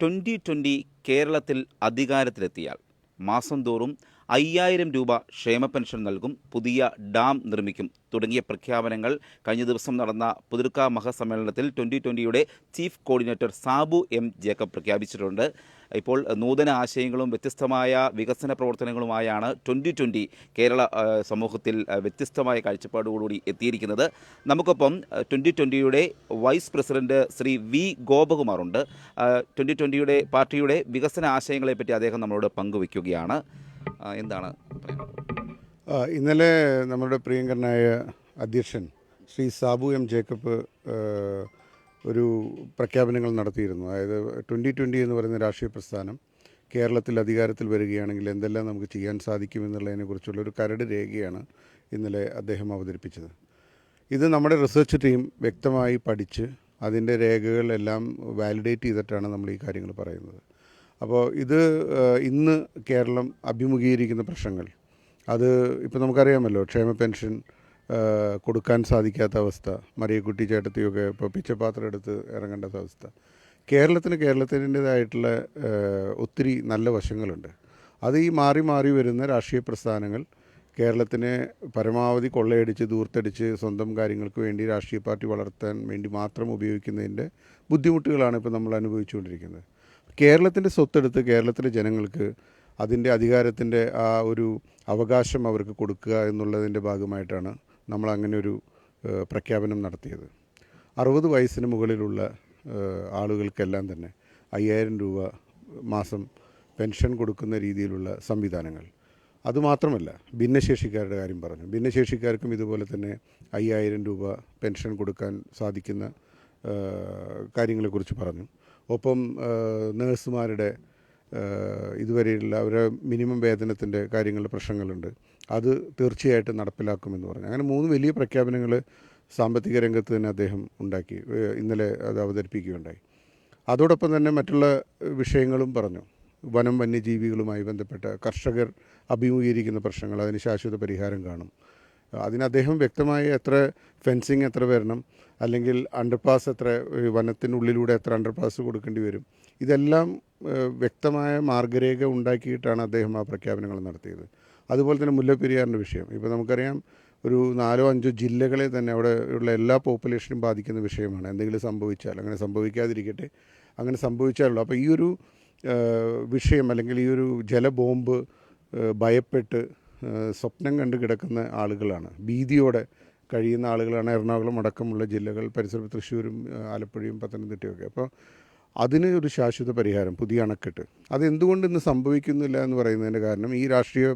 Twenty twenty കേരളത്തിൽ അധികാരത്തിലെത്തിയാൽ മാസം തോറും അയ്യായിരം രൂപ ക്ഷേമ പെൻഷൻ നൽകും. പുതിയ ഡാം നിർമ്മിക്കും. തുടങ്ങിയ പ്രഖ്യാപനങ്ങൾ കഴിഞ്ഞ ദിവസം നടന്ന പുതിർക്ക മഹാസമ്മേളനത്തിൽ twenty ട്വന്റിയുടെ chief coordinator Sabu M Jacob പ്രഖ്യാപിച്ചിട്ടുണ്ട്. ഇപ്പോൾ നൂതന ആശയങ്ങളും വ്യത്യസ്തമായ വികസന പ്രവർത്തനങ്ങളുമായാണ് ട്വന്റി ട്വന്റി കേരള സമൂഹത്തിൽ വ്യത്യസ്തമായ കാഴ്ചപ്പാടുകളോടുകൂടി എത്തിയിരിക്കുന്നത്. നമുക്കൊപ്പം ട്വന്റി ട്വന്റിയുടെ വൈസ് പ്രസിഡന്റ് ശ്രീ വി ഗോപകുമാറുണ്ട്. ട്വന്റി ട്വന്റിയുടെ പാർട്ടിയുടെ വികസന ആശയങ്ങളെപ്പറ്റി അദ്ദേഹം നമ്മളോട് പങ്കുവയ്ക്കുകയാണ് എന്താണ് ഇന്നലെ നമ്മുടെ പ്രിയങ്കരനായ അധ്യക്ഷൻ ശ്രീ സാബു എം ജേക്കബ് ഒരു പ്രഖ്യാപനങ്ങൾ നടത്തിയിരുന്നു. അതായത് ട്വന്റി ട്വന്റി എന്ന് പറയുന്ന രാഷ്ട്രീയ പ്രസ്ഥാനം കേരളത്തിൽ അധികാരത്തിൽ വരികയാണെങ്കിൽ എന്തെല്ലാം നമുക്ക് ചെയ്യാൻ സാധിക്കുമെന്നുള്ളതിനെക്കുറിച്ചുള്ള ഒരു കരട് രേഖയാണ് ഇന്നലെ അദ്ദേഹം അവതരിപ്പിച്ചത്. ഇത് നമ്മുടെ റിസർച്ച് ടീം വ്യക്തമായി പഠിച്ച് അതിന്റെ രേഖകളെല്ലാം വാലിഡേറ്റ് ചെയ്തിട്ടാണ് നമ്മൾ ഈ കാര്യങ്ങൾ പറയുന്നത്. അപ്പോൾ ഇത് ഇന്ന് കേരളം അഭിമുഖീകരിക്കുന്ന പ്രശ്നങ്ങൾ. അത് ഇപ്പോൾ നമുക്കറിയാമല്ലോ ക്ഷേമ പെൻഷൻ കൊടുക്കാൻ സാധിക്കാത്ത അവസ്ഥ മറിയക്കുട്ടി ചേട്ടത്തിയൊക്കെ ഇപ്പോൾ പിച്ചപാത്രം എടുത്ത് ഇറങ്ങേണ്ട അവസ്ഥ. കേരളത്തിന് കേരളത്തിന്റെതായിട്ടുള്ള ഒത്തിരി നല്ല വശങ്ങളുണ്ട്. അത് ഈ മാറി മാറി വരുന്ന രാഷ്ട്രീയ പ്രസ്ഥാനങ്ങൾ കേരളത്തിനെ പരമാവധി കൊള്ളയടിച്ച് ദൂർത്തടിച്ച് സ്വന്തം കാര്യങ്ങൾക്ക് വേണ്ടി രാഷ്ട്രീയ പാർട്ടി വളർത്താൻ വേണ്ടി മാത്രം ഉപയോഗിക്കുന്നതിന്റെ ബുദ്ധിമുട്ടുകളാണ് ഇപ്പോൾ നമ്മൾ അനുഭവിച്ചുകൊണ്ടിരിക്കുന്നത്. കേരളത്തിന്റെ സ്വത്തെടുത്ത് കേരളത്തിലെ ജനങ്ങൾക്ക് അതിന്റെ അധികാരത്തിന്റെ ആ ഒരു അവകാശം അവർക്ക് കൊടുക്കുക എന്നുള്ളതിന്റെ ഭാഗമായിട്ടാണ് നമ്മൾ അങ്ങനെ ഒരു പ്രഖ്യാപനം നടത്തിയത്. അറുപത് വയസ്സിന് മുകളിലുള്ള ആളുകൾക്കെല്ലാം തന്നെ അയ്യായിരം രൂപ മാസം പെൻഷൻ കൊടുക്കുന്ന രീതിയിലുള്ള സംവിധാനങ്ങൾ. അതുമാത്രമല്ല ഭിന്നശേഷിക്കാരുടെ കാര്യം പറഞ്ഞു. ഭിന്നശേഷിക്കാർക്കും ഇതുപോലെ തന്നെ അയ്യായിരം രൂപ പെൻഷൻ കൊടുക്കാൻ സാധിക്കുന്ന കാര്യങ്ങളെക്കുറിച്ച് പറഞ്ഞു. ഒപ്പം നേഴ്സുമാരുടെ ഇതുവരെയുള്ള അവരുടെ മിനിമം വേതനത്തിന്റെ കാര്യങ്ങൾ പ്രശ്നങ്ങളുണ്ട്. അത് തീർച്ചയായിട്ടും നടപ്പിലാക്കുമെന്ന് പറഞ്ഞു. അങ്ങനെ മൂന്ന് വലിയ പ്രഖ്യാപനങ്ങൾ സാമ്പത്തിക രംഗത്ത് തന്നെ അദ്ദേഹം ഉണ്ടാക്കി ഇന്നലെ അത് അവതരിപ്പിക്കുകയുണ്ടായി. അതോടൊപ്പം തന്നെ മറ്റുള്ള വിഷയങ്ങളും പറഞ്ഞു. വനം വന്യജീവികളുമായി ബന്ധപ്പെട്ട കർഷകർ അഭിമുഖീകരിക്കുന്ന പ്രശ്നങ്ങൾ അതിന് ശാശ്വത പരിഹാരം കാണും. അതിന് അദ്ദേഹം വ്യക്തമായി എത്ര ഫെൻസിങ് എത്ര വരണം അല്ലെങ്കിൽ അണ്ടർപാസ് എത്ര വനത്തിനുള്ളിലൂടെ എത്ര അണ്ടർപാസ് കൊടുക്കേണ്ടി വരും ഇതെല്ലാം വ്യക്തമായ മാർഗരേഖ ഉണ്ടാക്കിയിട്ടാണ് അദ്ദേഹം ആ പ്രഖ്യാപനങ്ങൾ നടത്തിയത്. അതുപോലെ തന്നെ മുല്ലപ്പെരിയാറിന്റെ വിഷയം. ഇപ്പോൾ നമുക്കറിയാം ഒരു നാലോ അഞ്ചോ ജില്ലകളെ തന്നെ അവിടെ ഉള്ള എല്ലാ പോപ്പുലേഷനും ബാധിക്കുന്ന വിഷയമാണ്. എന്തെങ്കിലും സംഭവിച്ചാൽ അങ്ങനെ സംഭവിക്കാതിരിക്കട്ടെ അങ്ങനെ സംഭവിച്ചാലുള്ളൂ. അപ്പോൾ ഈ ഒരു വിഷയം അല്ലെങ്കിൽ ഈ ഒരു ജലബോംബ് ഭയപ്പെട്ട് സ്വപ്നം കണ്ട് കിടക്കുന്ന ആളുകളാണ്. ഭീതിയോടെ കഴിയുന്ന ആളുകളാണ് എറണാകുളം അടക്കമുള്ള ജില്ലകൾ പരിസര തൃശ്ശൂരും ആലപ്പുഴയും പത്തനംതിട്ടയൊക്കെ. അപ്പോൾ അതിന് ഒരു ശാശ്വത പരിഹാരം പുതിയ അണക്കെട്ട്. അതെന്തുകൊണ്ട് ഇന്ന് സംഭവിക്കുന്നില്ല എന്ന് പറയുന്നതിന്റെ കാരണം ഈ രാഷ്ട്രീയ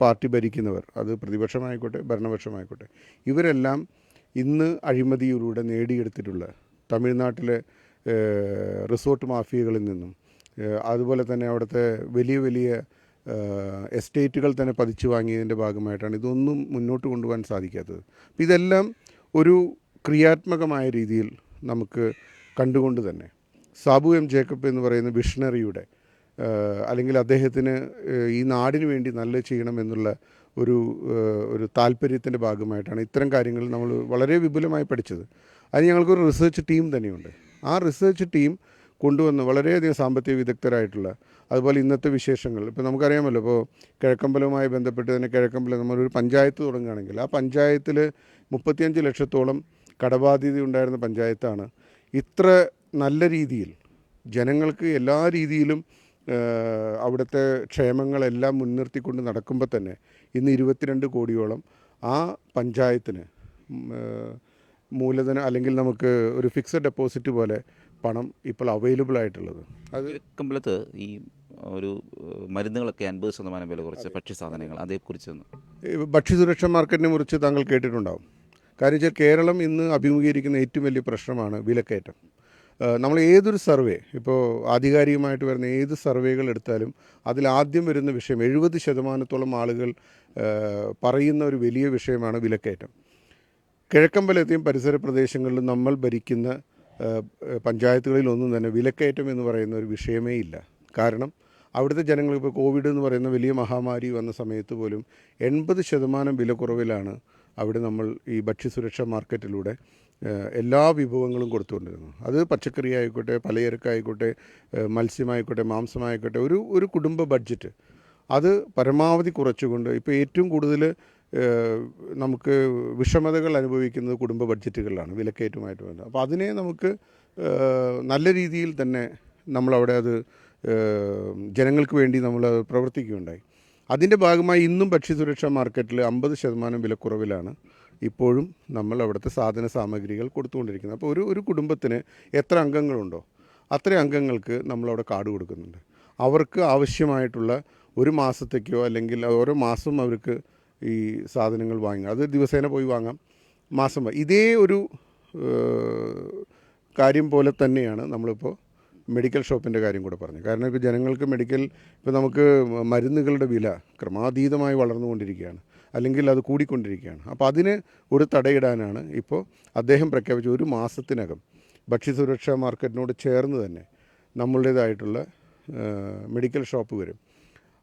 പാർട്ടി ഭരിക്കുന്നവർ അത് പ്രതിപക്ഷമായിക്കോട്ടെ ഭരണപക്ഷമായിക്കോട്ടെ ഇവരെല്ലാം ഇന്ന് അഴിമതിയിലൂടെ നേടിയെടുത്തിട്ടുള്ള തമിഴ്നാട്ടിലെ റിസോർട്ട് മാഫിയകളിൽ നിന്നും അതുപോലെ തന്നെ അവിടുത്തെ വലിയ വലിയ എസ്റ്റേറ്റുകൾ തന്നെ പതിച്ചു വാങ്ങിയതിന്റെ ഭാഗമായിട്ടാണ് ഇതൊന്നും മുന്നോട്ട് കൊണ്ടുപോകാൻ സാധിക്കാത്തത്. അപ്പം ഇതെല്ലാം ഒരു ക്രിയാത്മകമായ രീതിയിൽ നമുക്ക് കണ്ടുകൊണ്ട് തന്നെ സാബു എം ജേക്കബ് എന്ന് പറയുന്ന വിഷണറിയുടെ അല്ലെങ്കിൽ അദ്ദേഹത്തിന് ഈ നാടിന് വേണ്ടി നല്ല ചെയ്യണമെന്നുള്ള ഒരു ഒരു താല്പര്യത്തിന്റെ ഭാഗമായിട്ടാണ് ഇത്തരം കാര്യങ്ങൾ നമ്മൾ വളരെ വിപുലമായി പഠിച്ചത്. അതിന് ഞങ്ങൾക്കൊരു റിസർച്ച് ടീം തന്നെയുണ്ട്. ആ റിസർച്ച് ടീം കൊണ്ടുവന്ന് വളരെയധികം സാമ്പത്തിക വിദഗ്ധരായിട്ടുള്ള അതുപോലെ ഇന്നത്തെ വിശേഷങ്ങൾ. ഇപ്പോൾ നമുക്കറിയാമല്ലോ ഇപ്പോൾ കിഴക്കമ്പലവുമായി ബന്ധപ്പെട്ട് തന്നെ കിഴക്കമ്പലം നമ്മളൊരു പഞ്ചായത്ത് തുടങ്ങുകയാണെങ്കിൽ ആ പഞ്ചായത്തിൽ മുപ്പത്തിയഞ്ച് ലക്ഷത്തോളം കടബാധ്യത ഉണ്ടായിരുന്ന പഞ്ചായത്താണ്. ഇത്ര നല്ല രീതിയിൽ ജനങ്ങൾക്ക് എല്ലാ രീതിയിലും അവിടുത്തെ ക്ഷേമങ്ങളെല്ലാം മുൻനിർത്തിക്കൊണ്ട് നടക്കുമ്പോൾ തന്നെ ഇന്ന് ഇരുപത്തിരണ്ട് കോടിയോളം ആ പഞ്ചായത്തിന് മൂലധനം അല്ലെങ്കിൽ നമുക്ക് ഒരു ഫിക്സഡ് ഡെപ്പോസിറ്റ് പോലെ പണം ഇപ്പോൾ അവൈലബിൾ ആയിട്ടുള്ളത്. അത് കമ്പലത്ത് ഈ ഒരു മരുന്നുകളൊക്കെ അൻപത് ശതമാനം വില കുറച്ച് ഭക്ഷ്യസാധനങ്ങൾ അതേക്കുറിച്ച് ഭക്ഷ്യസുരക്ഷ മാർക്കറ്റിനെ കുറിച്ച് താങ്കൾ കേട്ടിട്ടുണ്ടാവും. കാര്യം വെച്ചാൽ കേരളം ഇന്ന് അഭിമുഖീകരിക്കുന്ന ഏറ്റവും വലിയ പ്രശ്നമാണ് വിലക്കയറ്റം. നമ്മൾ ഏതൊരു സർവേ ഇപ്പോൾ ആധികാരികമായിട്ട് വരുന്ന ഏത് സർവേകൾ എടുത്താലും അതിൽ ആദ്യം വരുന്ന വിഷയം എഴുപത് ശതമാനത്തോളം ആളുകൾ പറയുന്ന ഒരു വലിയ വിഷയമാണ് വിലക്കയറ്റം. കിഴക്കമ്പലത്തെയും പരിസര പ്രദേശങ്ങളിലും നമ്മൾ ഭരിക്കുന്ന പഞ്ചായത്തുകളിലൊന്നും തന്നെ വിലക്കയറ്റം എന്ന് പറയുന്ന ഒരു വിഷയമേ ഇല്ല. കാരണം അവിടുത്തെ ജനങ്ങൾ ഇപ്പോൾ കോവിഡ് എന്ന് പറയുന്ന വലിയ മഹാമാരി വന്ന സമയത്ത് പോലും എൺപത് ശതമാനം വിലക്കുറവിലാണ് അവിടെ നമ്മൾ ഈ ഭക്ഷ്യസുരക്ഷാ മാർക്കറ്റിലൂടെ എല്ലാ വിഭവങ്ങളും കൊടുത്തുകൊണ്ടിരുന്നു അത് പച്ചക്കറി ആയിക്കോട്ടെ പലചരക്കായിക്കോട്ടെ മത്സ്യമായിക്കോട്ടെ മാംസമായിക്കോട്ടെ ഒരു ഒരു കുടുംബ ബഡ്ജറ്റ്. അത് പരമാവധി കുറച്ചുകൊണ്ട് ഇപ്പോൾ ഏറ്റവും കൂടുതൽ നമുക്ക് വിഷമതകൾ അനുഭവിക്കുന്നത് കുടുംബ ബഡ്ജറ്റുകളിലാണ് വിലക്കയറ്റമായിട്ട് വരുന്നത് അപ്പോൾ അതിനെ നമുക്ക് നല്ല രീതിയിൽ തന്നെ നമ്മളവിടെ അത് ജനങ്ങൾക്ക് വേണ്ടി നമ്മൾ പ്രവർത്തിക്കുകയുണ്ടായി. അതിന്റെ ഭാഗമായി ഇന്നും ഭക്ഷ്യസുരക്ഷാ മാർക്കറ്റിൽ അമ്പത് ശതമാനം വിലക്കുറവിലാണ് ഇപ്പോഴും നമ്മൾ അവിടുത്തെ സാധന സാമഗ്രികൾ കൊടുത്തുകൊണ്ടിരിക്കുന്നത്. അപ്പോൾ ഒരു ഒരു കുടുംബത്തിന് എത്ര അംഗങ്ങളുണ്ടോ അത്ര അംഗങ്ങൾക്ക് നമ്മളവിടെ കാർഡ് കൊടുക്കുന്നുണ്ട്. അവർക്ക് ആവശ്യമായിട്ടുള്ള ഒരു മാസത്തേക്കോ അല്ലെങ്കിൽ ഓരോ മാസം അവർക്ക് ഈ സാധനങ്ങൾ വാങ്ങുക അത് ദിവസേന പോയി വാങ്ങാം. മാസം ഇതേ ഒരു കാര്യം പോലെ തന്നെയാണ് നമ്മളിപ്പോൾ മെഡിക്കൽ ഷോപ്പിന്റെ കാര്യം കൂടെ പറഞ്ഞു. കാരണം ഇപ്പോൾ ജനങ്ങൾക്ക് മെഡിക്കൽ ഇപ്പോൾ നമുക്ക് മരുന്നുകളുടെ വില ക്രമാതീതമായി വളർന്നുകൊണ്ടിരിക്കുകയാണ്. അല്ലെങ്കിൽ അത് കൂടിക്കൊണ്ടിരിക്കുകയാണ്. അപ്പോൾ അതിന് ഒരു തടയിടാനാണ് ഇപ്പോൾ അദ്ദേഹം പ്രഖ്യാപിച്ച ഒരു മാസത്തിനകം ഭക്ഷ്യസുരക്ഷാ മാർക്കറ്റിനോട് ചേർന്ന് തന്നെ നമ്മളുടേതായിട്ടുള്ള മെഡിക്കൽ ഷോപ്പ് വരും.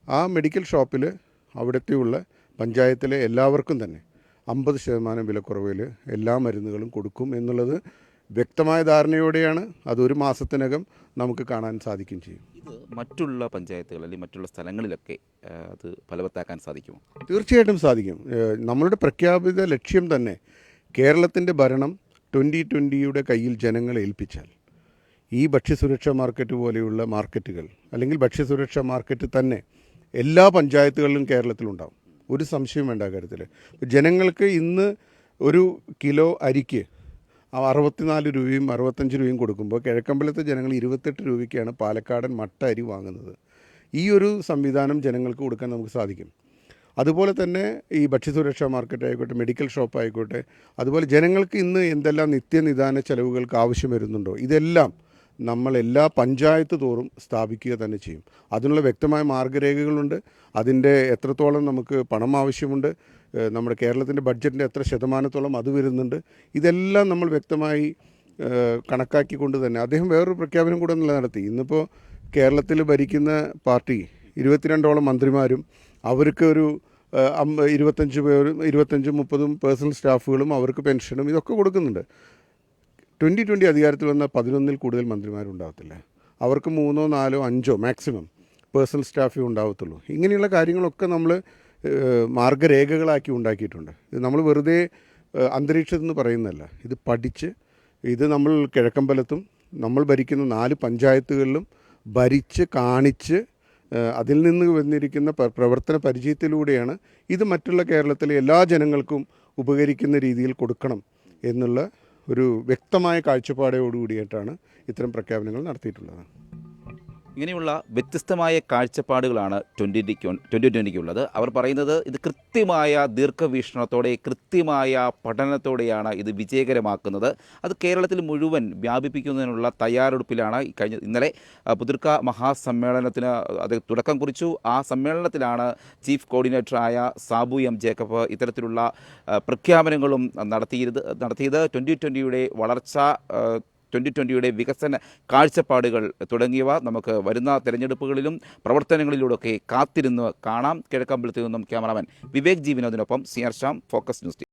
ആ മെഡിക്കൽ ഷോപ്പിൽ അവിടുത്തെയുള്ള പഞ്ചായത്തിലെ എല്ലാവർക്കും തന്നെ അമ്പത് ശതമാനം വിലക്കുറവിൽ എല്ലാ മരുന്നുകളും കൊടുക്കും എന്നുള്ളത് വ്യക്തമായ ധാരണയോടെയാണ് അതൊരു മാസത്തിനകം നമുക്ക് കാണാൻ സാധിക്കും ചെയ്യും. ഇത് മറ്റുള്ള പഞ്ചായത്തുകൾ അല്ലെങ്കിൽ മറ്റുള്ള സ്ഥലങ്ങളിലൊക്കെ അത് ഫലവത്താക്കാൻ സാധിക്കുമോ? തീർച്ചയായിട്ടും സാധിക്കും. നമ്മളുടെ പ്രഖ്യാപിത ലക്ഷ്യം തന്നെ കേരളത്തിന്റെ ഭരണം ട്വന്റി ട്വന്റിയുടെ കയ്യിൽ ജനങ്ങളെ ഏൽപ്പിച്ചാൽ ഈ ഭക്ഷ്യസുരക്ഷാ മാർക്കറ്റ് പോലെയുള്ള മാർക്കറ്റുകൾ അല്ലെങ്കിൽ ഭക്ഷ്യസുരക്ഷാ മാർക്കറ്റ് തന്നെ എല്ലാ പഞ്ചായത്തുകളിലും കേരളത്തിലുണ്ടാവും. ഒരു സംശയം വേണ്ട കാര്യത്തിൽ. ജനങ്ങൾക്ക് ഇന്ന് ഒരു കിലോ അരിക്ക് അറുപത്തിനാല് രൂപയും അറുപത്തഞ്ച് രൂപയും കൊടുക്കുമ്പോൾ കിഴക്കമ്പലത്തെ ജനങ്ങൾ ഇരുപത്തെട്ട് രൂപയ്ക്കാണ് പാലക്കാടൻ മട്ട അരി വാങ്ങുന്നത്. ഈ ഒരു സംവിധാനം ജനങ്ങൾക്ക് കൊടുക്കാൻ നമുക്ക് സാധിക്കും. അതുപോലെ തന്നെ ഈ ഭക്ഷ്യസുരക്ഷാ മാർക്കറ്റ് ആയിക്കോട്ടെ മെഡിക്കൽ ഷോപ്പ് ആയിക്കോട്ടെ അതുപോലെ ജനങ്ങൾക്ക് ഇന്ന് എന്തെല്ലാം നിത്യനിദാന ചെലവുകൾക്ക് ആവശ്യം വരുന്നുണ്ടോ ഇതെല്ലാം നമ്മൾ എല്ലാ പഞ്ചായത്ത് തോറും സ്ഥാപിക്കുക തന്നെ ചെയ്യും. അതിനുള്ള വ്യക്തമായ മാർഗരേഖകളുണ്ട്. അതിന്റെ എത്രത്തോളം നമുക്ക് പണം ആവശ്യമുണ്ട് നമ്മുടെ കേരളത്തിന്റെ ബഡ്ജറ്റിന്റെ എത്ര ശതമാനത്തോളം അത് വരുന്നുണ്ട് ഇതെല്ലാം നമ്മൾ വ്യക്തമായി കണക്കാക്കിക്കൊണ്ട് തന്നെ അദ്ദേഹം വേറൊരു പ്രഖ്യാപനം കൂടെ നടത്തി ഇന്നിപ്പോൾ കേരളത്തിൽ ഭരിക്കുന്ന പാർട്ടി ഇരുപത്തിരണ്ടോളം മന്ത്രിമാരും അവർക്ക് ഒരു ഇരുപത്തഞ്ച് പേരും ഇരുപത്തഞ്ചും മുപ്പതും പേഴ്സണൽ സ്റ്റാഫുകളും അവർക്ക് പെൻഷനും ഇതൊക്കെ കൊടുക്കുന്നുണ്ട്. ട്വന്റി ട്വന്റി അധികാരത്തിൽ വന്ന പതിനൊന്നിൽ കൂടുതൽ മന്ത്രിമാരുണ്ടാകത്തില്ല അവർക്ക് മൂന്നോ നാലോ അഞ്ചോ മാക്സിമം പേഴ്സണൽ സ്റ്റാഫേ ഉണ്ടാവത്തുള്ളൂ. ഇങ്ങനെയുള്ള കാര്യങ്ങളൊക്കെ നമ്മൾ മാർഗരേഖകളാക്കി ഉണ്ടാക്കിയിട്ടുണ്ട്. ഇത് നമ്മൾ വെറുതെ അന്തരീക്ഷത്തിൽ നിന്ന് പറയുന്നതല്ല. ഇത് പഠിച്ച് ഇത് നമ്മൾ കിഴക്കമ്പലത്തും നമ്മൾ ഭരിക്കുന്ന നാല് പഞ്ചായത്തുകളിലും ഭരിച്ച് കാണിച്ച് അതിൽ നിന്ന് വന്നിരിക്കുന്ന പ്ര- പ്രവർത്തന പരിചയത്തിലൂടെയാണ് ഇത് മറ്റുള്ള കേരളത്തിലെ എല്ലാ ജനങ്ങൾക്കും ഉപകരിക്കുന്ന രീതിയിൽ കൊടുക്കണം എന്നുള്ള ഒരു വ്യക്തമായ കാഴ്ചപ്പാടോടുകൂടിയിട്ടാണ് ഇത്തരം പ്രഖ്യാപനങ്ങൾ നടത്തിയിട്ടുള്ളത്. ഇങ്ങനെയുള്ള വ്യത്യസ്തമായ കാഴ്ചപ്പാടുകളാണ് ട്വന്റി ട്വന്റി ട്വന്റിക്കുള്ളത് അവർ പറയുന്നത് ഇത് കൃത്യമായ ദീർഘവീക്ഷണത്തോടെ കൃത്യമായ പഠനത്തോടെയാണ് ഇത് വിജയകരമാക്കുന്നത്. അത് കേരളത്തിൽ മുഴുവൻ വ്യാപിപ്പിക്കുന്നതിനുള്ള തയ്യാറെടുപ്പിലാണ്. കഴിഞ്ഞ ഇന്നലെ പുതിർക്ക മഹാസമ്മേളനത്തിന് അത് തുടക്കം കുറിച്ചു. ആ സമ്മേളനത്തിലാണ് ചീഫ് കോർഡിനേറ്ററായ സാബു എം ജേക്കബ് ഇത്തരത്തിലുള്ള പ്രഖ്യാപനങ്ങളും നടത്തിയത് നടത്തിയത്. ട്വന്റി ട്വന്റിയുടെ വളർച്ച ട്വന്റി ട്വന്റിയുടെ വികസന കാഴ്ചപ്പാടുകൾ തുടങ്ങിയവ നമുക്ക് വരുന്ന തെരഞ്ഞെടുപ്പുകളിലും പ്രവർത്തനങ്ങളിലൂടെയൊക്കെ കാത്തിരുന്ന് കാണാം. കിഴക്കമ്പലത്തിൽ നിന്നും ക്യാമറാമാൻ വിവേക് ജീവനോദിനൊപ്പം സിയാർ ഷാം ഫോക്കസ് ന്യൂസ്